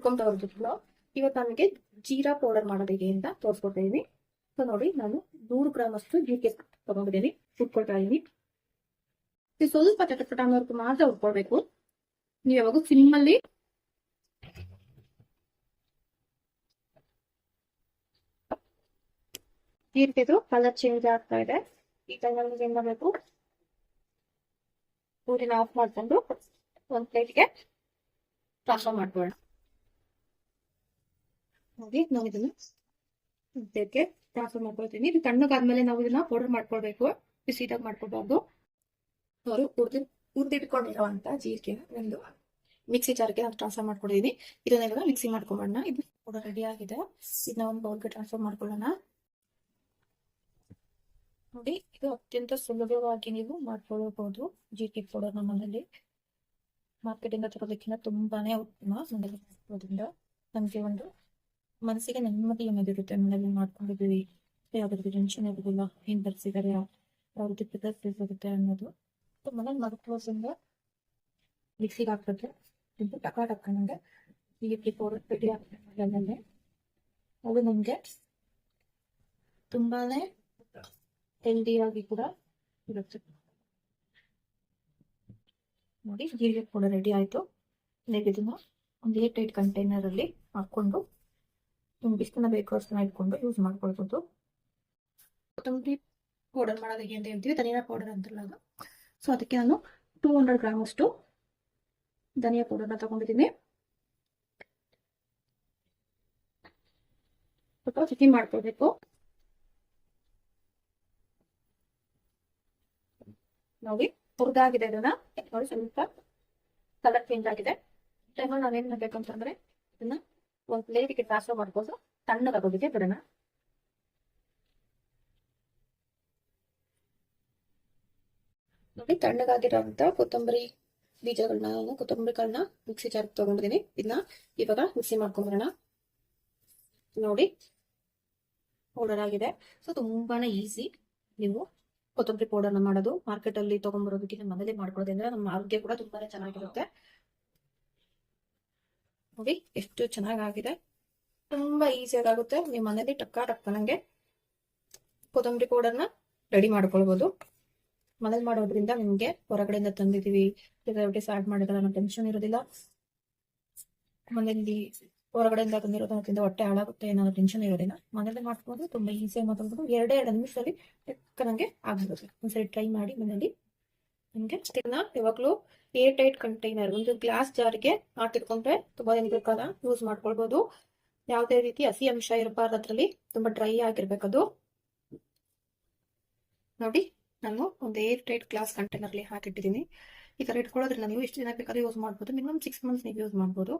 Welcome to our blog ಇವತ್ತು ನನಗೆ jeera powder ಮಾಡೋದು ಹೇಗೆ ಅಂತ ತೋರಿಸ್ಕೊಡ್ತಾ ಇದೀನಿ. ಸೊ ನೋಡಿ ನಾನು ನೂರು ಗ್ರಾಮ್ ಅಷ್ಟು ಜೀರಿಗೆ ತಗೊಂಡಿದ್ದೀನಿ. ಉಟ್ಕೊಳ್ತಾ ಇದೀನಿ. ಇದು ಸ್ವಲ್ಪ ಚಟಪಟ ಅನ್ನೋರ್ಗು ಮಾತ್ರ ಉಟ್ಕೊಳ್ಬೇಕು. ನೀವು ಯಾವಾಗ ಸಿಮ್ಮಲ್ಲಿ ಜೀರಿಗೆದು ಕಲರ್ ಚೇಂಜ್ ಆಗ್ತಾ ಇದೆ. ಈ ಟೈಮಲ್ಲಿ ಏನ್ ಮಾಡಬೇಕು? ಊರಿನ ಆಫ್ ಮಾಡ್ಕೊಂಡು ಒಂದ್ ಪ್ಲೇಟ್ಗೆ ಟ್ರಾನ್ಸ್ಫರ್ ಮಾಡ್ಕೊಳ್ಳೋಣ. ನೋಡಿ, ನಾವು ಇದನ್ನ ಇದಕ್ಕೆ ಟ್ರಾನ್ಸ್ಫರ್ ಮಾಡ್ಕೊಳ್ತೀನಿ. ಇದು ತಣ್ಣಗಾದ್ಮೇಲೆ ನಾವು ಇದನ್ನ ಪೌಡರ್ ಮಾಡ್ಕೊಳ್ಬೇಕು. ಸೀಟಾಗಿ ಮಾಡ್ಕೊಳ್ಬಾರ್ದು ಅವರು ಹುರಿದು ಹುರಿದಿಟ್ಕೊಂಡಿರುವಂತ ಜೀರಿಗೆ ಒಂದು ಮಿಕ್ಸಿ ಜಾರ್ಗೆ ನಾವು ಟ್ರಾನ್ಸ್ಫರ್ ಮಾಡ್ಕೊಂಡಿದೀನಿ. ಇದನ್ನೆಲ್ಲ ಮಿಕ್ಸಿ ಮಾಡ್ಕೊಂಬೋಣ ಇದು ಪೌಡರ್ ರೆಡಿ ಆಗಿದೆ. ಇದನ್ನ ಒಂದು ಬೌಲ್ಗೆ ಟ್ರಾನ್ಸ್ಫರ್ ಮಾಡ್ಕೊಳ್ಳೋಣ. ನೋಡಿ, ಇದು ಅತ್ಯಂತ ಸುಲಭವಾಗಿ ನೀವು ಮಾಡ್ಕೊಳ್ಳಬಹುದು ಜೀರಿಗೆ ಪೌಡರ್ ನಮ್ಮಲ್ಲಿ ಮಾರ್ಕೆಟ್ ಇಂದ ತರೋದಕ್ಕಿಂತ ತುಂಬಾನೇ ಉತ್ತಮ. ನಮಗೆ ಒಂದು ಮನಸ್ಸಿಗೆ ನೆಮ್ಮದಿ ಅನ್ನೋದಿರುತ್ತೆ ಮನೇಲಿ ಮಾಡ್ಕೊಂಡಿದ್ದೀವಿ. ಯಾವ್ದಾದ್ರು ಟೆನ್ಷನ್ ಇರೋದಿಲ್ಲ. ಏನ್ ಬರ್ಸಿದಾರೆ ಯಾವ ರೀತಿ ಪ್ರಿಪೇರ್ ಇರುತ್ತೆ ಅನ್ನೋದು ಮನೇಲಿ ಮರ್ಕೋಸಿಂದ ಮಿಕ್ಸಿಗೆ ಹಾಕ್ಬಿಟ್ರೆ ಇದು ಟಕ ಟಕ ನಂಗೆ ಜೀರಿಗೆ ಪೌಡರ್ ರೆಡಿ ಆಗ್ತದೆ ಅದು ನಮಗೆ ತುಂಬಾನೇ ಹೆಲ್ದಿಯಾಗಿ ಕೂಡ ಇರುತ್ತೆ. ನೋಡಿ ಜೀರಿಗೆ ಕೂಡ ರೆಡಿ ಆಯ್ತು. ಇದನ್ನು ಒಂದು ಏಟ್ ಏಟ್ ಕಂಟೈನರ್ ಅಲ್ಲಿ ಹಾಕೊಂಡು ಬಿಸಿನ ಬೇಕು ಅಷ್ಟನ್ನ ಇಟ್ಕೊಂಡು ಯೂಸ್ ಮಾಡ್ಕೊಳ್ಬೋದು ಕೊತ್ತಂಬರಿ ಪೌಡರ್ ಮಾಡೋದು ಅಂತ ಹೇಳ್ತೀವಿ ಧನಿಯಾ ಪೌಡರ್ ಅಂತಲ್ಲ ಅದು ಸೊ ಅದಕ್ಕೆ ನಾನು ಟೂ ಹಂಡ್ರೆಡ್ ಗ್ರಾಮ್ ಅಷ್ಟು ಧನಿಯಾ ಪೌಡರ್ನ ತಗೊಂಡಿದ್ದೀನಿ ಸ್ವಲ್ಪ ಸಿಟಿ ಮಾಡ್ಕೊಳ್ಬೇಕು ನೋಡಿ ಹುರಿದಾಗಿದೆ ಇದನ್ನ ನೋಡಿ ಸ್ವಲ್ಪ ಕಲರ್ ಚೇಂಜ್ ಆಗಿದೆ ಟೈಮಲ್ಲಿ ಮಾಡಬೇಕು ಅಂತಂದರೆ ಇದನ್ನ ಒಂದ್ ಪ್ಲೇಟಿಗೆ ಟ್ರಾನ್ಸ್ಫರ್ ಮಾಡ್ಕೊಂಡು ತಣ್ಣಗಾಗೋದಕ್ಕೆ ಬಿಡೋಣ. ನೋಡಿ ತಣ್ಣಗಾಗಿರೋಂಥ ಕೊತ್ತಂಬರಿ ಬೀಜಗಳನ್ನ ನಾನು ಕೊತ್ತಂಬರಿ ಕಾಳನ್ನ ಮಿಕ್ಸಿ ಜಾರ್ ತಗೊಂಡಿದ್ದೀನಿ. ಇದನ್ನ ಇವಾಗ ಮಿಕ್ಸಿ ಮಾಡ್ಕೊಂಡ್ಬರೋಣ ನೋಡಿ ಪೌಡರ್ ಆಗಿದೆ. ಸೊ ತುಂಬಾನೇ ಈಸಿ ನೀವು ಕೊತ್ತಂಬರಿ ಪೌಡರ್ನ ಮಾಡೋದು ಮಾರ್ಕೆಟ್ ಅಲ್ಲಿ ತಗೊಂಡ್ಬರೋದಕ್ಕಿಂತ ಮನೇಲಿ ಮಾಡ್ಕೊಳ್ಳೋದ್ರಿಂದ ನಮ್ಮ ಆರೋಗ್ಯ ಕೂಡ ತುಂಬಾನೇ ಚೆನ್ನಾಗಿರುತ್ತೆ. ನೋಡಿ ಎಷ್ಟು ಚೆನ್ನಾಗಾಗಿದೆ. ತುಂಬಾ ಆಗುತ್ತೆ ನೀವು ಮನೇಲಿ ಟಕ್ಕ ಟಕ್ಕ ನಂಗೆ ಕೊತ್ತಂಬರಿ ಪೌಡರ್ನ ರೆಡಿ ಮಾಡ್ಕೊಳ್ಬೋದು. ಮನೇಲಿ ಮಾಡೋದ್ರಿಂದ ನಿಮ್ಗೆ ಹೊರಗಡೆಯಿಂದ ತಂದಿದೀವಿ. ಪ್ರಿಸರ್ವೇಟಿವ್ಸ್ ಆಡ್ ಮಾಡಿದ್ರೆ ಅನ್ನೋ ಟೆನ್ಷನ್ ಇರೋದಿಲ್ಲ. ಮನೆಯಲ್ಲಿ ಹೊರಗಡೆಯಿಂದ ತಂದಿರೋದ್ರಿಂದ ಹೊಟ್ಟೆ ಹಾಳಾಗುತ್ತೆ ಅನ್ನೋ ಟೆನ್ಷನ್ ಇರೋದಿಲ್ಲ. ಮನೇಲಿ ಮಾಡ್ಕೊಂಡು ತುಂಬಾ ಈಸಿಯಾಗಿ ಮಾತಾಡ್ಬೋದು ಎರಡೇ ಎರಡು ನಿಮಿಷದಲ್ಲಿ ಟಕ್ಕ ನಂಗೆ ಆಗ್ಬಿಡುತ್ತೆ ಒಂದ್ಸರಿ ಟ್ರೈ ಮಾಡಿ ಮನೇಲಿ ನಿಮ್ಗೆ ಸ್ಟಿಲ್ನ ಯಾವಾಗ್ಲೂ ಏರ್ ಟೈಟ್ ಕಂಟೈನರ್, ಒಂದು ಗ್ಲಾಸ್ ಜಾರ್ಗೆ ಹಾಕಿಟ್ಕೊಂಡ್ರೆ ತುಂಬಾ ದಿನ ಬೇಕಾದ ಯೂಸ್ ಮಾಡ್ಕೊಳ್ಬಹುದು ಯಾವುದೇ ರೀತಿ ಹಸಿ ಅಂಶ ಇರಬಾರ್ದು ಅದ್ರಲ್ಲಿ ತುಂಬಾ ಡ್ರೈ ಆಗಿರ್ಬೇಕದು. ನೋಡಿ, ನಾನು ಒಂದು ಏರ್ ಟೈಟ್ ಗ್ಲಾಸ್ ಕಂಟೈನರ್ ಅಲ್ಲಿ ಹಾಕಿಟ್ಟಿದ್ದೀನಿ. ಈ ತರ ಇಟ್ಕೊಳ್ಳೋದ್ರಿಂದ ನೀವು ಎಷ್ಟು ದಿನ ಬೇಕಾದ್ರೂ ಯೂಸ್ ಮಾಡ್ಬೋದು. ಮಿನಿಮಮ್ ಸಿಕ್ಸ್ ಮಂತ್ಸ್ ನೀವು ಯೂಸ್ ಮಾಡ್ಬೋದು.